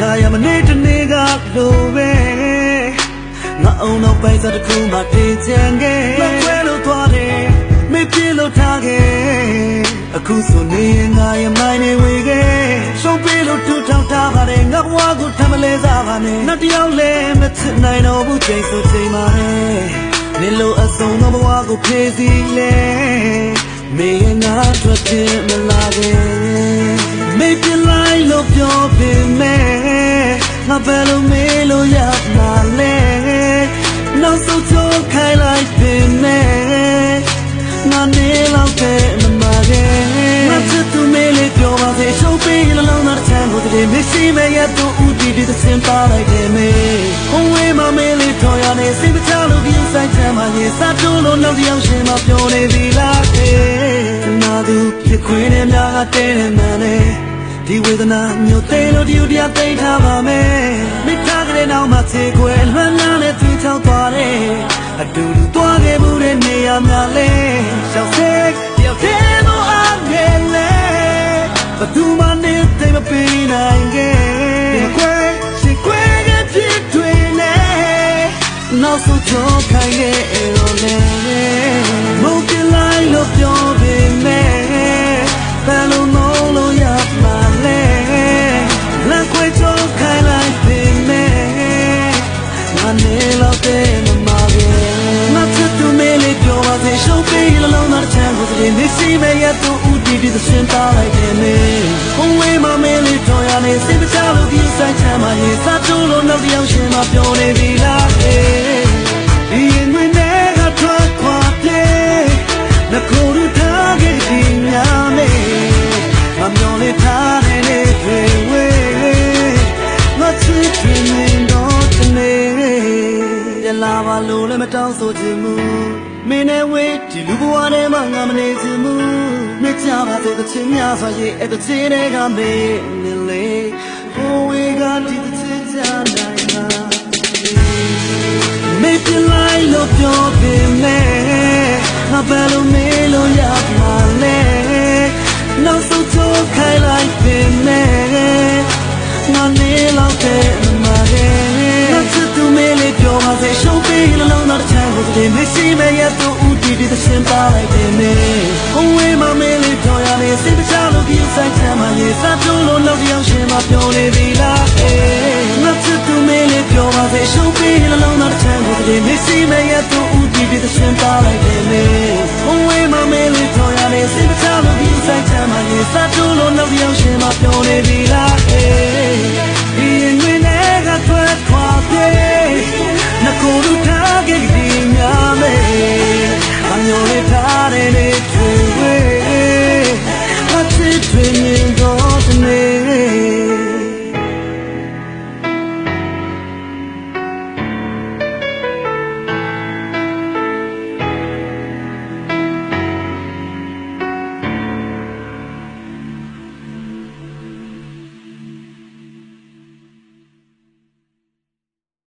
ရာရမနေ့တနေ့ကလိုပဲငါအောင်တော့ပိုင်စားတစ်ခုမှတင်ချင်ခဲ့မခွဲလို့သွားတယ်မပြေလို့ထားခဲ့အခုဆိုနေရင်ငါရမိုင်းနေဝေခဲ့ရှုံးပြေလို့ထူထောင်ထားပါတယ်ငါဘဝကိုထမလဲစားပါနဲ့နောက်တစ်ယောက်လည်းမချစ်နိုင်တော့ဘူးချိန်ဆိုချိန်ပါနဲ့နေလို့အဆုံးသောဘဝကိုဖြည့်စည်လဲမေငါထွက်ခြင်းမလာခဲ့မေပြလိုက်လို့ပြောပြ ငါဘယ်လိုမေးလို့ရမှာလဲနောက်ဆုံးချိုးခိုင်းလိုက်ပေမဲ့ငါနေလောက်တဲ့မမခဲ့ငါချစ်သူမေးလေးပြောပါစေရှုံးပေးလလုံးသားတစ်ချမ်းကိုတည်းမရှိမဲ့ရတူဦးတီတီသင်ပါလိုက်တယ်မေဟိုဝေးမမေးလေးထော်ရနေစိတ်မချလို့ဒီဆိုင်ချမ်းမရေစားတိုးလို့နောက်တစ်ယောက်ရှင်မပြောနေပြီလားခေနာသူဖြစ်ခွင့်နဲ့များတဲ့မှန်နဲ့ ဒီဝေဒနာမျိုးသိလို့ဒီတရားသိထားပါမယ်မိသားကလေးနောက်မှချေခွဲလွမ်းလန်းနဲ့သူချောက်သွားတယ်အတူတူသွားခဲ့မှုတဲ့နေရာများလဲရှောက်စိတ်တယောက်တည်းမအောင်ခဲ့လေဘသူမှနေသိမပေးနိုင်ခဲ့ခွဲရှိခွဲတဲ့ဖြစ်တွေနဲ့နောက်ဆုံးချောခိုင်းခဲ့ရောလေမုန်းပြလို သားချမ်းကိုတည်းနေစီမဲ့ရတူဦးတီတီသရှင်ပါလိုက်တယ်မေဟိုဝေးမမေးလေးတော်ရနေစိတ်မချလို့ဒီဆိုင်ချမ်းမရေစားတိုးလို့နောက်တစ်ယောက်ရှင်မပြောနေပြီလားဒီရင်ဝင်တဲ့ကထွက်ခွာတဲ့နှကိုရထားခဲ့ဒီများမေမမျောလေးထားတဲ့နေတွေဝေးငါချစ်တွေနေတော့တနေရလာပါလို့လည်းမတောင်းဆိုချင်ဘူး မင်းနဲ့ဝေးဒီလူဘဝထဲမှာငါမနေချင်ဘူးမကြပါစေတဲ့ချင်းများဆိုရင်အဲ့တဲ့ချင်းတွေကမေးနေလေဟိုဝေးကဒီချင်းချနိုင်မှာမေးပြလိုက်လို့ပြောပေမဲ့ငါဘ ချမ်းကိုတည်းမရှိမဲ့ရတူဦးတီတီသရှင်ပါလိုက်တယ်မေဟိုဝေးမမေးလေးပြောရနေစိတ်တချလို့ဒီဆိုင်ချမ်းမရေစားတိုးလို့နောက်တစ်ယောက်ရှင်မပြောနေပြီလားအေးငါချစ်သူမေးလေးပြောပါစေရှုံးပေးလလုံးသားတစ်ချမ်းကိုတည်းမရှိမဲ့ရတူဦးတီတီသရှင်ပါလိုက်တယ်မေဟိုဝေးမမေးလေးပြောရနေစိတ်တချလို့ဒီဆိုင်ချမ်းမရေစားတိုး